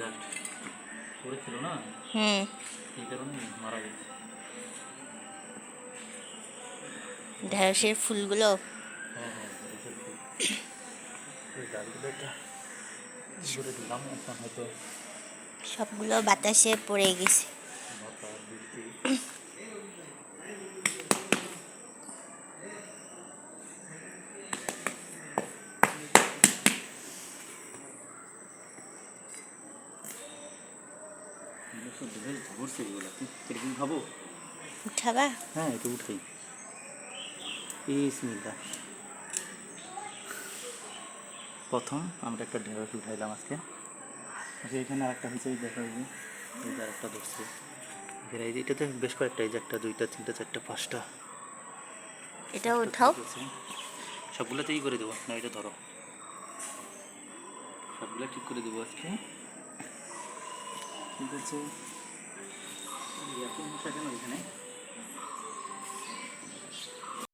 না? হুম। কারণে মারা গেছে। ঢেঁড়সের ফুলগুলো? হ্যাঁ হ্যাঁ ডালগুলো একটা সবগুলো বাতাসে পড়ে গেছে। এগুলো উঠাবা? হ্যাঁ এটা উঠাই। বিসমিল্লাহ। প্রথম আমরা একটা ঢেঁড়স উঠাইলাম আজকে। আচ্ছা এখানে আরেকটা হয়েছে এই দেখা যায় এই যে আরেকটা ধরছে। এই যে এটাতে বেশ কয়েকটা এই যে একটা দুইটা তিনটা চারটা পাঁচটা। এটা উঠাও। সবগুলোতেই করে দেবো না এটা ধরো। সবগুলো ঠিক করে দেবো আজকে। ঠিক হচ্ছে। এই মশা কেন এখানে?